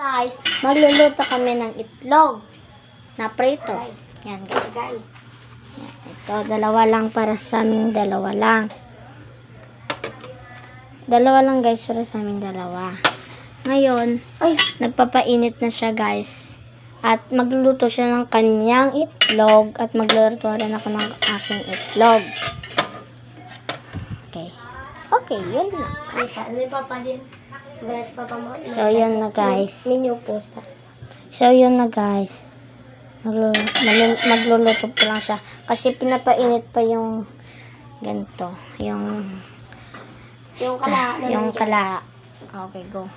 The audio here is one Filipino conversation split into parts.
Guys, magluluto kami ng itlog na prito. Yan guys. Yan, Ito, dalawa lang para sa aming dalawa lang. Dalawa lang guys para sa aming dalawa. Ngayon, ay, nagpapainit na siya guys. At magluluto siya ng kanyang itlog at magluluto rin ako ng aking itlog. Okay. Okay, yun na. Yung papa din? So, yun na guys. Menu post. So, yun na guys. Magluluto, magluluto pa lang siya. Kasi pinapainit pa yung ganito. Yung, Yung kala. yung kala. Okay, go.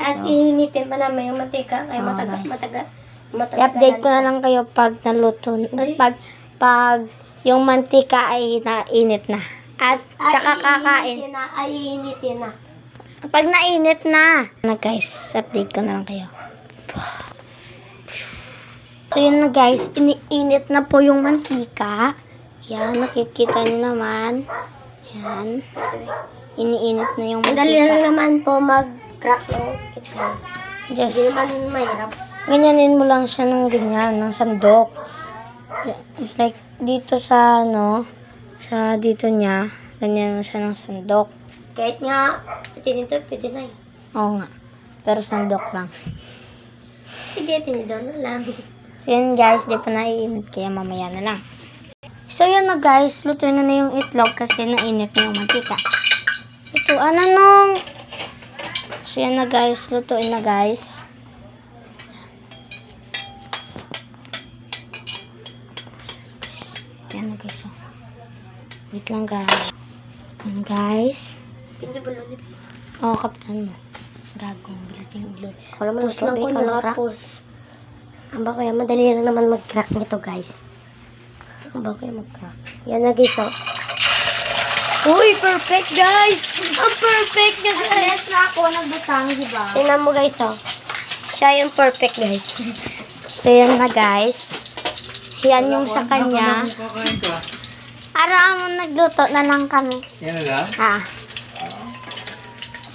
At So, iinitin pa namin yung mantika. Ay, Oh, mataga, nice. mataga, mataga. I-update ko na lang kayo pag naluto. Pag, pag yung mantika ay nainit na. At tsaka kakain. Na, ay, iinitin na. Pag nainit na. Na guys, update ko na lang kayo. So yun na guys, iniinit na po yung mantika. Yan, nakikita nyo naman. Yan. Iniinit na yung Madali lang mantika. naman po mag-crack yung itlog. Just, Hindi naman mahirap. ganyanin mo lang siya ng ganyan, ng sandok. Like, dito sa, ano, sa dito niya, ganyan mo siya ng sandok. Kahit nga, tinito, pwede na eh. Oo nga. Pero sandok lang. Sige, tinido na lang. So yun guys, di pa naiinit kaya mamaya na lang. So yun na guys, lutuin na na yung itlog kasi nainit na yung mantika. Ito, ano nung... So yun na guys, lutuin na guys. Yan na guys. oh. Wait lang guys. Yan guys. Hindi ba lang? Oo, oh, kapitan mo. Gagong, bilating ulo. Wala man Post lang ko nakapos. Ang ba kaya, madali lang naman mag-crack nito, guys. Ang ba kaya mag-crack? Yan na, guys, oh. Uy, perfect, guys! Ang perfect niya, guys! Yes na ako, nagbutang, di ba? Tingnan mo, guys, oh. Siya yung perfect, guys. So, yan na guys. Yan yung sa kanya. Araw mo nagluto na lang kami. Yan na lang? Ah.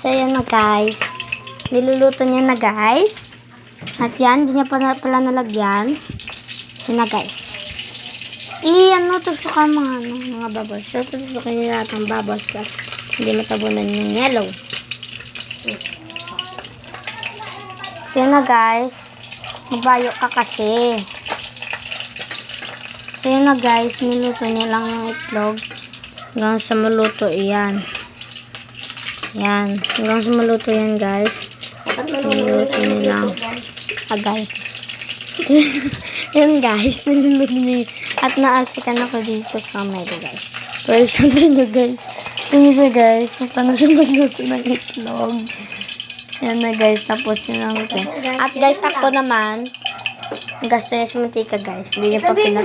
So, yan na guys. Niluluto niya na guys. At yan, hindi niya pa na, pala nalagyan. Yan na guys. I, ano, tusukan mga, ano, mga bubbles. So, tusukan niya lahat ng bubbles. Kasi hindi matabunan yung yellow. So, yan na guys. Mabayo ka kasi. So, yun na guys, niluto niya lang yung itlog. Hanggang sa maluto, iyan. Yan. Hanggang sa maluto yan guys. Niluto niya lang. Agay. yan guys, niluluto niya. At naasikan ako dito sa ko guys. For example nyo guys. Tingnan siya guys. Paano siya magluto ng itlog. Yan na guys. Tapos yun lang guys. At guys, ako naman, gasto niya sa mantika guys. Hindi niya pa yung...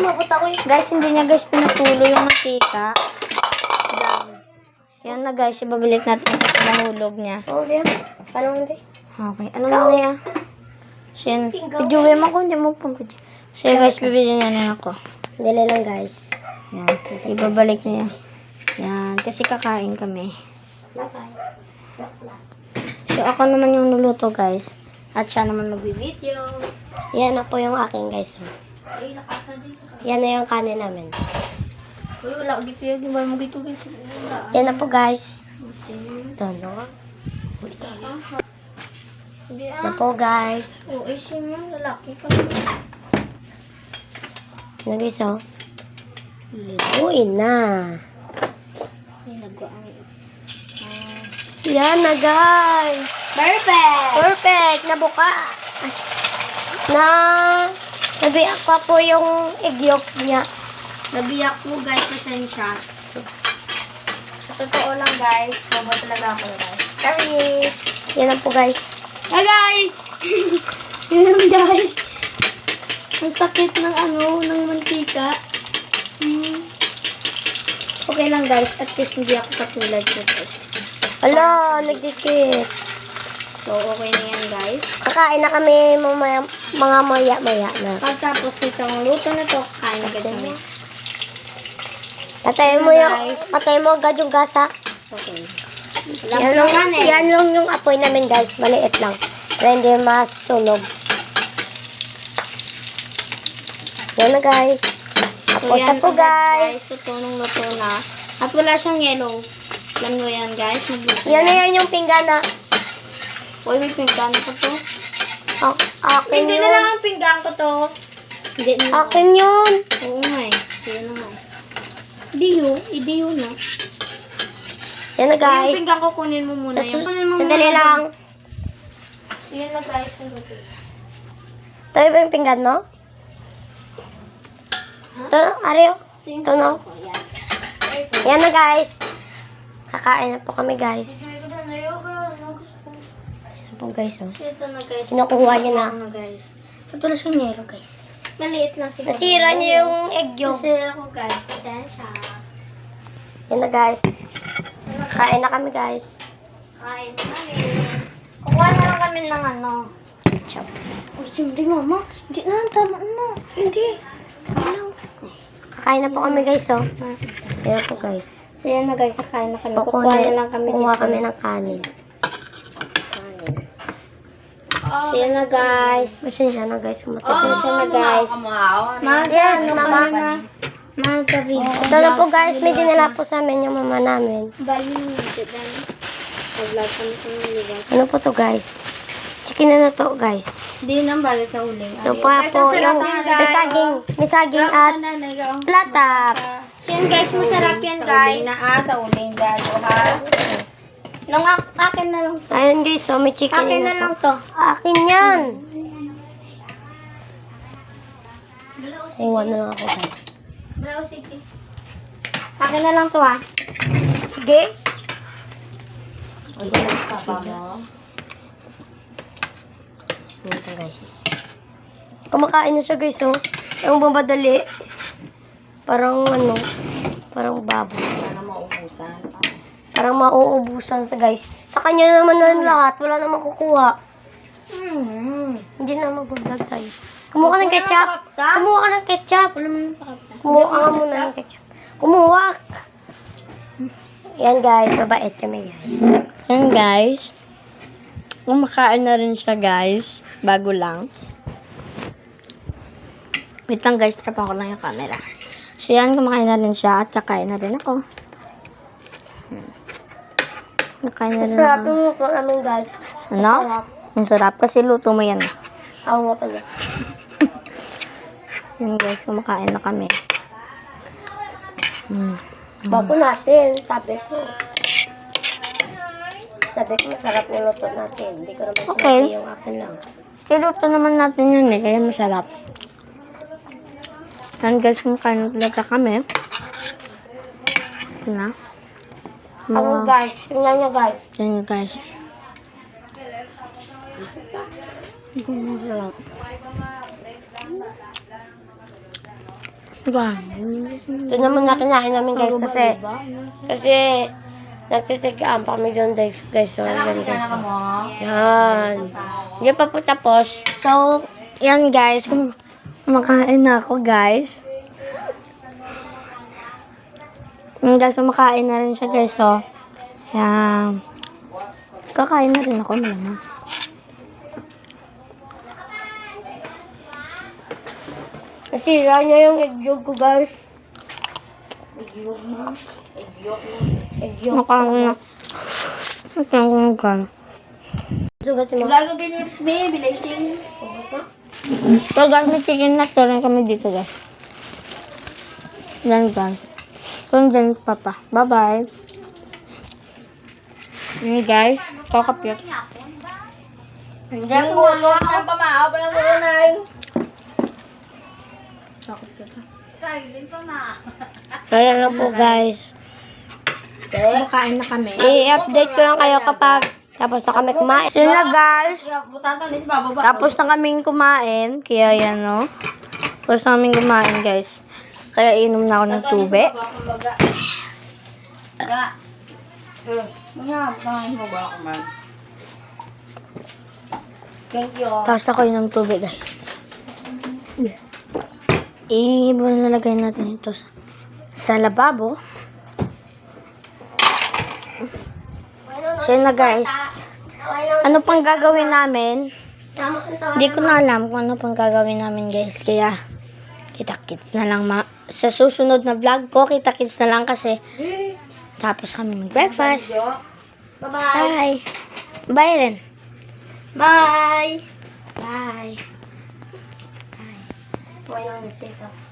Guys, hindi niya guys pinatulo yung mantika. Yan na guys, ibabalik natin ito sa nahulog niya. Oh, yan. Paano hindi? Okay, ano na? So yan, videoin mo kung hindi mo pang video. So guys, bibigyan niya na ako. Dali lang, guys. Yan, ibabalik niya. Yan, kasi kakain kami. So ako naman yung nuluto guys. At siya naman magbibideo. Yan na po yung akin, guys. Yan na yung kanin namin. Uy, wala ko dito yun. Di ba mo dito guys? Yan na po, guys. Yan na ah. po, guys. Oo, eh, siya yung lalaki ka. Yan, guys, oh. Lutuin na. Ay, nagwaang. Ah. Yan na, guys. Perfect! Perfect! Nabuka. Na, nabiyak pa po yung egg yolk niya. Nabiyak po guys, pasensya. Sa totoo lang guys, bobo talaga ako guys. Guys, yan na po, guys. Hi guys! Yun guys. Ang sakit ng ano, ng mantika. Hmm. Okay lang guys, at least hindi ako katulad ko guys. Hala, nagdikit. So, okay na yan guys. Kakain na kami mamaya, mga maya-maya na. Pagtapos nitong luto na to, kain agad kami. Patay mo yung, patay mo agad yung gasa. Okay. Yan lang, yan lang yung apoy namin guys. Maliit lang. Para hindi masunog. Yan na guys. Tapos na po guys. Tutunong luto na. At wala siyang yellow. Alam mo yan guys. Yan na yan yung pinggan na. Uy, may pinggan ko to. Ah, akin Hindi yun. na lang ang pinggan ko to. Hindi na. Akin yun. Oo nga eh. Sige na nga. Diyo. Idiyo na. Yan na Yung guys. pinggan ko kunin mo muna. Sa Yung kunin mo sandali muna. lang. Yan na guys. yung. Tayo ba yung pinggan mo? Ito, Areo. Tingin Ito na. yan. Na guys. Kakain na po kami guys. Na. Yan po guys oh. Ito na guys. Kinukuha niya na. Ano guys. Ito lang siyang yellow guys. Maliit lang siguro. Nasira niya yung egg yolk. Nasira ko guys. Pasensya. Yan na guys. Kain na kami guys. Kain na kami. Kukuha na lang kami ng ano. Chop. Oh, hindi mama. Hindi na. Tama na. Hindi. Ano? Kakain na po kami guys oh. Yan po guys. So yan na guys. Kakain na kami. Kukuha na lang kami. Kukuha kami ng kanin. So yan na guys. Pasensya na guys. Pasensya na guys. Yes, mama. Mga gabi. Ito na po guys. May dinala po sa amin yung mama namin. Sa. Ano po to guys? Chicken na na to guys. Hindi nang balik sa uling. Ito po yung may saging, may saging at plataps. Yan guys, masarap yan guys. na ah, sa uling ha. Nung ak- akin na lang. Ayun guys, so may chicken Akin na lang to. to. Akin yan. Iwan na lang ako guys. Bro, sige. Akin na lang to ah. Sige. Ito guys. Kumakain na siya guys oh. Ang bumadali. Parang ano, parang baboy. Sana maubusan. Parang mauubusan sa guys. Sa kanya naman na lahat. Wala namang kukuha. Hmm. Hindi na mag-vlog tayo. Kumuha ka ng ketchup. Kumuha ka ng ketchup. Kumuha ka nga muna ng ketchup. Kumuha. Yan guys, mabait kami guys. Yan guys. Kumakain na rin siya guys. Bago lang. Wait lang guys, trapan ko lang yung camera. So yan, kumakain na rin siya at kakain na rin ako. Nakain na rin Sarap yung luto namin guys. Ano? Ang sarap kasi luto mo yan. Ako nga pala. Yan guys, kumakain na kami. Hmm. Bago natin, sabi ko. Sabi ko, masarap yung luto natin. Hindi ko naman Okay. sinabi yung akin lang. Siluto naman natin yan eh, kaya masarap. Yan guys, kumakain na talaga kami. Na. Mga, guys, tingnan nyo guys. yan guys. Masarap. Wow. Ito naman na kinain namin guys kasi, kasi, nagtitigaan pa kami doon guys. Guys, so, yan guys. Mo. Yan. Hindi pa po tapos. So, yan guys. kum- Kumakain na ako guys. Yan guys, kumakain na rin siya guys. So, yan. Kakain na rin ako malamang. Nasira niya yung egg yolk ko guys. Egg yolk. Nakain na. Nakain na. Sugat si mga. Gago binibs baby, bilaysin. So guys, may chicken na to rin kami dito guys. Yan guys. So, dyan papa. Bye-bye. Yan guys. Kakapyat. Hindi ako bulo. Ang pamaaw pa ng kulunay. Kaya na po guys. Kumakain na kami. I-update ko lang kayo kapag tapos na kami kumain. So na guys. Tapos na kaming kumain. Kaya yan no. Tapos na kaming kumain guys. Kaya inom na ako ng tubig. Ga. Mo ba man? Thank you. Tapos na ko inom tubig guys. Ilalagay natin ito sa, sa lababo. So yun na guys. Ano pang gagawin namin? Hindi ko na alam kung ano pang gagawin namin guys. Kaya, kita-kits na lang. Ma sa susunod na vlog ko, kita-kits na lang kasi tapos kami mag-breakfast. Bye-bye. Bye! Bye rin. Bye. Bye! Bye. Bye. Bye.